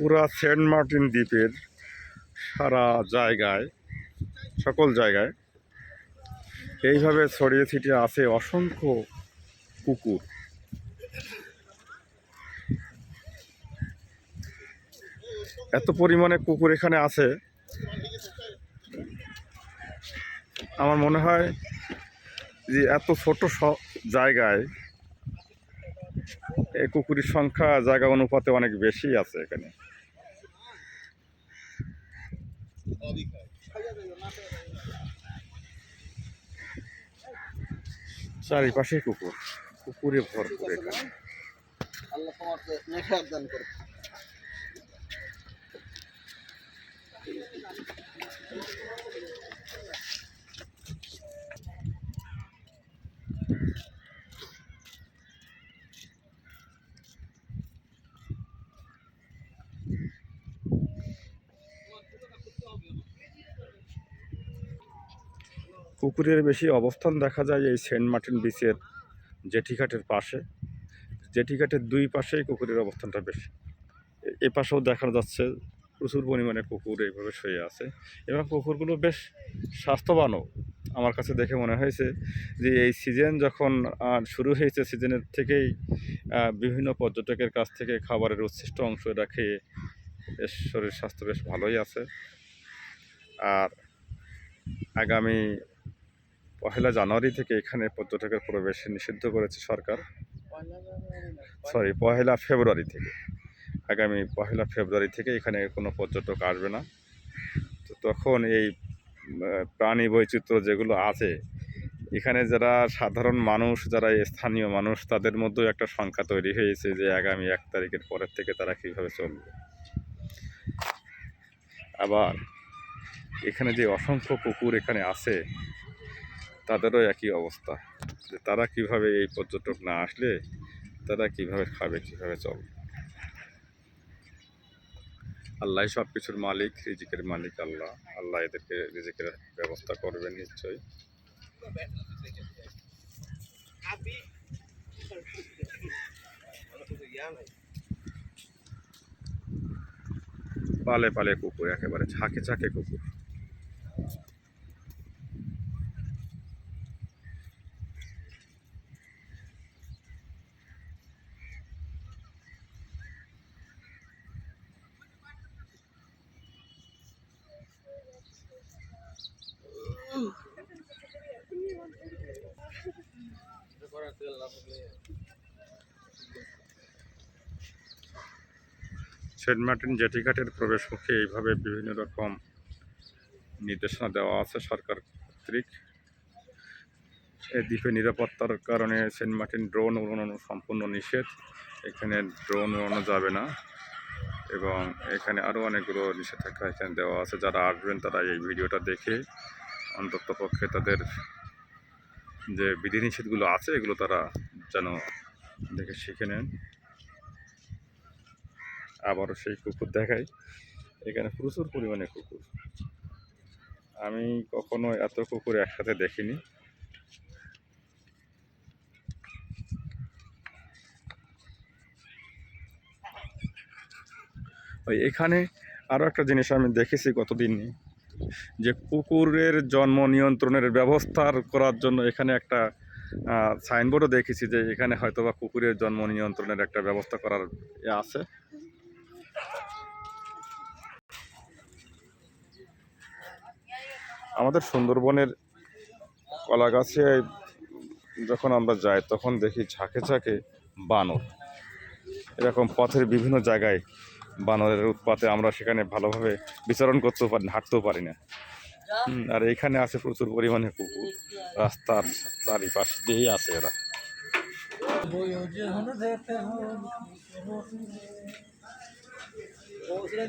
পুরা Saint Martin দ্বীপের সারা জায়গায়, সকল জায়গায় এইভাবে ছড়িয়ে ছিটিয়ে আছে অসংখ্য কুকুর এত পরিমাণে কুকুর এখানে আছে। আমার মনে হয় যে এত ছোট জায়গায় কুকুরের সংখ্যা, জায়গা অনুপাতে অনেক বেশি আছে এখানে। চারিপাশে কুকুর, কুকুরে ভরপুর এখানে। আল্লাহ নেখার দান করে কুকুরের বেশি অবস্থান দেখা যায় এই সেন্ট মার্টিন বিচের জেঠিঘাটের পাশে। জেঠিঘাটের দুই পাশেই কুকুরের অবস্থানটা বেশি। এ- পাশেও দেখা যাচ্ছে প্রচুর পরিমাণে কুকুর এইভাবে শুয়ে আছে। এবং কুকুরগুলো বেশ স্বাস্থ্যবানও। আমার কাছে দেখে মনে হয়েছে যে এই সিজন যখন শুরু হয়েছে সিজনের থেকেই বিভিন্ন পর্যটকের কাছ থেকে খাবারের উচ্ছিষ্ট অংশ এরা খেয়ে বেশ শরীর স্বাস্থ্য বেশ ভালোই আছে। আর আগামী পহেলা জানুয়ারি থেকে এখানে পর্যটকের প্রবেশ নিষিদ্ধ করেছে সরকার। সরি পহেলা ফেব্রুয়ারি থেকে। আগামী পহেলা ফেব্রুয়ারি থেকে এখানে কোনো পর্যটক আসবে না। তো তখন এই প্রাণী বৈচিত্র্য যেগুলো আছে, এখানে যারা সাধারণ মানুষ, যারা স্থানীয় মানুষ, তাদের মধ্যেও একটা সংখ্যা তৈরি হয়েছে যে আগামী এক তারিখের পরের থেকে তারা কীভাবে চলবে। আবার এখানে যে অসংখ্য কুকুর এখানে আছে তাদেরও একই অবস্থা, যে তারা কীভাবে এই পর্যটক না আসলে তারা কীভাবে খাবে, কীভাবে চলবে। আল্লাহ সব কিছুর মালিক, রিজিকের মালিক আল্লাহ। আল্লাহ এদেরকে রিজিকের ব্যবস্থা করবেন নিশ্চয়ই। পালে পালে কুকুর, একেবারে ঝাঁকে ঝাঁকে কুকুর। সেন্ট মার্টিন জেটিঘাটের প্রবেশমুখে এইভাবে বিভিন্ন রকম নির্দেশনা দেওয়া আছে সরকার কর্তৃক। এই দ্বীপে নিরাপত্তার কারণে সেন্ট মার্টিন ড্রোন উড়ানো সম্পূর্ণ নিষেধ। এখানে ড্রোন উড়ানো যাবে না। এবং এখানে আরও অনেকগুলো নিষেধাজ্ঞা এখানে দেওয়া আছে। যারা আসবেন, তারা এই ভিডিওটা দেখে অন্তত পক্ষে তাদের যে বিধিনিষেধগুলো আছে, এগুলো তারা যেন দেখে শিখে নেন। আবারও সেই কুকুর দেখাই। এখানে প্রচুর পরিমাণে কুকুর। আমি কখনো এত কুকুর একসাথে দেখিনি। ওই এখানে আরও একটা জিনিস আমি দেখেছি কতদিন যে কুকুরের জন্ম নিয়ন্ত্রণের ব্যবস্থার করার জন্য এখানে একটা সাইনবোর্ডও দেখেছি যে এখানে হয়তো বা কুকুরের জন্ম নিয়ন্ত্রণের একটা ব্যবস্থা করার আছে। আমাদের সুন্দরবনের কলা গাছে যখন আমরা যাই, তখন দেখি ঝাঁকে ঝাঁকে বানর। এরকম পথের বিভিন্ন জায়গায় বানরের উৎপাতে আমরা সেখানে ভালোভাবে বিচরণ করতেও পারি না হাঁটতেও পারি না। আর এখানে আছে প্রচুর পরিমাণে কুকুর রাস্তার চারিপাশ দিয়েই আছে এরা। সেটা